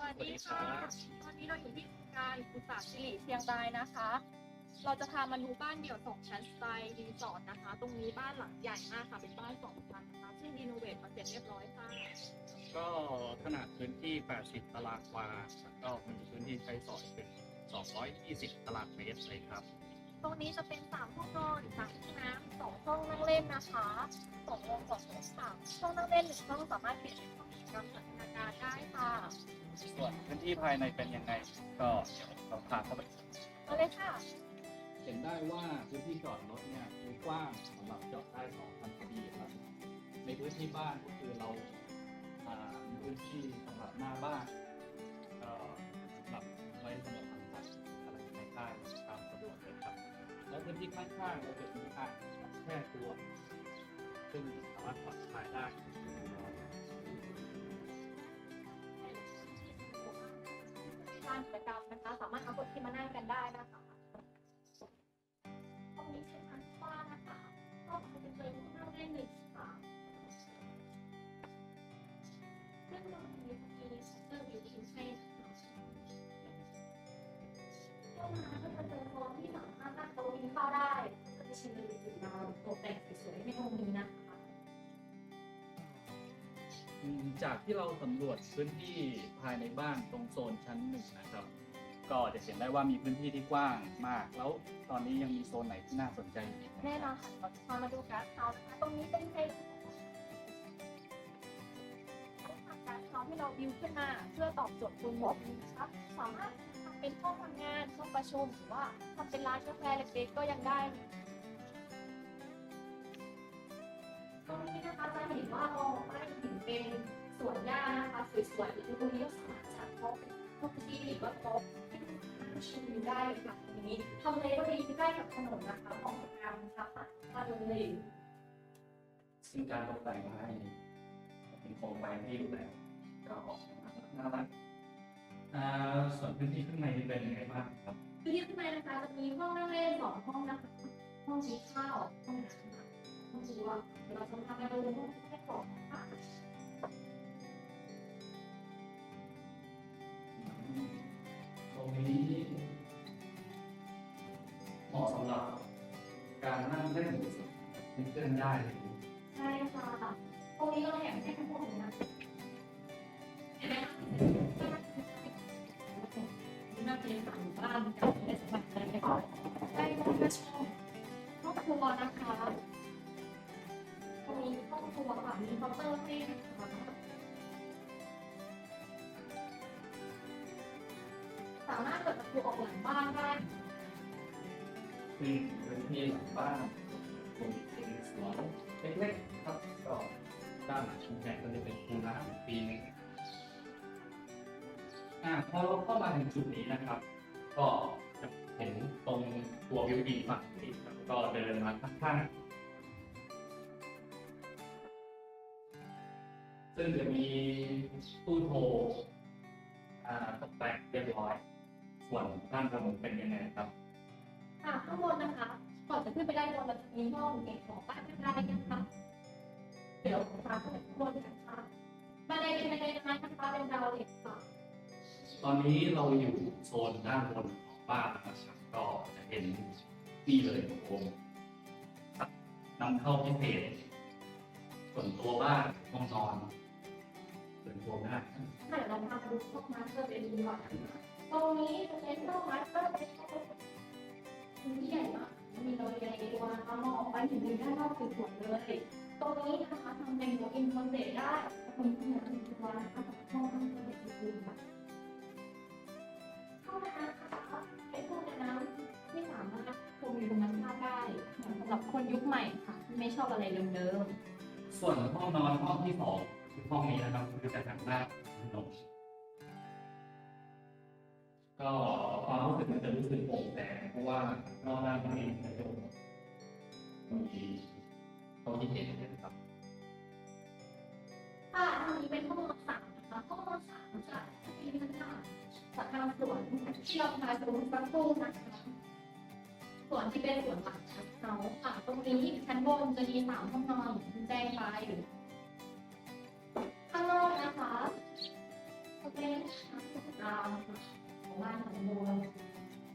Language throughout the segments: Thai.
สวัสดีค่ะตอนนี้เราอยู่ที่โครงการกุศลสิริเชียงรายนะคะ เราจะพามาดูบ้านเดี่ยวสองชั้นสไตล์รีสอร์ทนะคะ ตรงนี้บ้านหลังใหญ่มากค่ะ เป็นบ้านสองชั้นนะคะซึ่งรีโนเวทมาเสร็จเรียบร้อยค่ะ ก็ขนาดพื้นที่ 80 ตารางวาแล้วก็มีพื้นที่ใช้สอยเป็น 220 ตารางเมตรเลยครับ ตรงนี้จะเป็นสามห้องนอนสามห้องน้ำสองห้องนั่งเล่นนะคะสองวงสองโถงค่ะห้องนั่งเล่นหนึ่งห้องสามารถเปลี่ยนเป็นห้องกิจกรรมสันทนาการได้ค่ะส่วนพื้น ที่ภายในเป็นยังไง ก็เดี๋ยวเราพาเข้าไปมาเลยค่ะ เห็นได้ว่าพื้นที่จอดรถเนี่ยคือกว้างสำหรับจอดได้สองคันพอดีครับ ในพื้นที่บ้านก็คือเราอ่ามีพื้นที่สำหรับหน้าบ้านก็สำหรับไว้สำหรับทำผักอะไรในบ้านตามสะดวกเลยครับ แล้วพื้นที่ข้างๆเราจะมีอ่างแช่ตัว ซึ่งสามารถผ่อนคลายได้างกิจกรรมนะคะ สามารถเอาบทที่มานั่งกันได้นะคะตรงนี้เป็นชั้นกว้างนะคะ ก็จะเป็นนั่งเล่นหนึ่งค่ะเรื่องเรามีมีเซอร์วิวอินให้นะคะ จากที่เราสำรวจพื้นที่ภายในบ้านตรงโซนชั้นหนึ่งนะครับ ก็จะเห็นได้ว่ามีพื้นที่ที่กว้างมาก แล้วตอนนี้ยังมีโซนไหนที่น่าสนใจอีกไหมแน่นอนค่ะเราจะพามาดูการ์ดเฮาส์นะคะตรงนี้เป็นเพลงการ์ดเฮาส์ที่เราบิวขึ้นมาเพื่อตอบโจทย์คุณหมดนะคะสามารถทำเป็นห้องทำงานห้องประชุมหรือว่าทำเป็นร้านกาแฟเล็กๆก็ยังได้ ตรงนี้นะคะจะเห็นว่ามองไปเห็นเป็น สวนหญ้านะคะสวยๆอยู่ตรงนี้ก็สามารถจัดโต๊ะเป็นโต๊ะที่หรือว่าโต๊ะที่นั่งชิลได้เลยค่ะตรงนี้ทำเลก็ดีใกล้กับถนนนะคะของงามนะคะผ่านเลยซึ่งการตกแต่งมาให้เป็นโครงไฟที่อยู่แล้วก็ออกมาน่ารักอ่าส่วนพื้นที่ข้างในนี่เป็นยังไงบ้างครับคือที่ข้างในนะคะจะมีห้องนั่งเล่นสองห้องนะคะห้องกินข้าวห้องน้ำค่ะห้องครัวเดี๋ยวเราจะพาไปดูห้องแค่ของนะคะ มาะสำหรับการนั่งเล่นเพื่อนๆได้เลยใช่ค่ะ ตรงนี้เราแถมให้ทั้งหมดเลยนะเห็นไหมคะน่าจะเป็นฝั่งบ้านกับในสมัยนั้นเลยค่ะได้ห้องกระชอบห้องครัวนะคะ ตรงนี้ห้องครัวค่ะ มีเคาน์เตอร์ให้นะคะสามารถเปิดประตูออกหลังบ้านได้ พื้นที่หลังบ้านตรงเป็นสวนเล็กๆครับก็ด้านหลังชุมแพก็จะเป็นคูน้ำอีกปีหนึงอ่าพอเราเข้ามาถึงจุดนี้นะครับ ก็จะเห็นตรงตัววิวดีฝั่งนี้ครับก็เดินมาข้างๆซึ่งจะมีตู้โทรอ่าตกแต่งเรียบร้อย ส่วนด้านบนเป็นยังไงครับ ค่ะข้างบนนะคะ ก่อนจะขึ้นไปด้านบนเราจะมีห้องเก็บของบ้านกันได้นะคะ เดี๋ยวพาขึ้นไปข้างบนกันค่ะบันไดเป็นบันไดไม้นะคะเป็นดาวเหล็กค่ะ ตอนนี้เราอยู่โซนด้านบนของบ้านนะครับก็จะเห็นนี่เลยโคมครับนำเข้าพิเศษส่วนตัวบ้านห้องนอนส่วนตัวได้เดี๋ยวเราพาไปดูห้องมาสเตอร์เป็นดีกว่านะคะตรงนี้จะเป็นห้องมาสเตอร์เป็น พื้นที่ใหญ่มาก มีระเบียงในตัวนะคะมองออกไปถึงด้านนอกสวยๆเลย ตรงนี้นะคะทำเป็นหัวอินคอนเซ็ปต์ได้ตรงนี้เนี่ยเป็นตัวนะคะห้องนั่งเล่นดีๆค่ะห้องน้ำนะคะเป็นห้องน้ำที่สามารถชมวิวธรรมชาติได้สำหรับคนยุคใหม่ค่ะที่ไม่ชอบอะไรเดิมๆส่วนห้องนอนห้องที่สองคือห้องนี้นะครับคือจะทางด้านนม ก็ความรู้สึกมันจะรู้สึกโปร่งแสงเพราะว่านอกด้านนี้กระจกมีเขาที่เห็นนะครับค่ะอันนี้เป็นห้องนอนสามนะคะห้องนอนสามจะมีขนาดสัดทางสวนที่เราพาดูสักครู่นะคะส่วนที่เป็นส่วนหลังชั้นเขาค่ะตรงนี้ชั้นบนจะมีสามห้องนอนอย่างที่แจ้งไปข้างนอกนะคะตจะเป็นน้ำส งกรานต์ของบ้านของบัว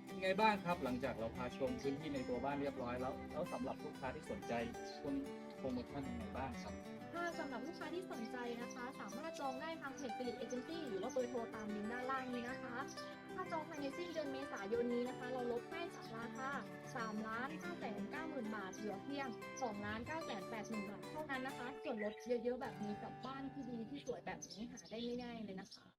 เป็นไงบ้างครับหลังจากเราพาชมพื้นที่ในตัวบ้านเรียบร้อยแล้ว แล้วสำหรับลูกค้าที่สนใจช่วงนี้โปรโมชั่นยังไงบ้างครับ ถ้าสำหรับลูกค้าที่สนใจนะคะ สามารถจองได้ทางเพจฟิลิปเอเจนซี่หรือว่าเบอร์โทรตามลิงก์ด้านล่างนี้นะคะ ถ้าจองภายในสิ้นเดือนเมษายนนี้นะคะ เราลดให้จากราคา3ล้าน5แสน9หมื่นบาทเหลือเพียง2ล้าน9แสน8หมื่นบาทเท่านั้นนะคะ ส่วนลดเยอะๆแบบนี้กับบ้านที่ดีที่สวยแบบนี้หาได้ไม่ง่ายเลยนะคะ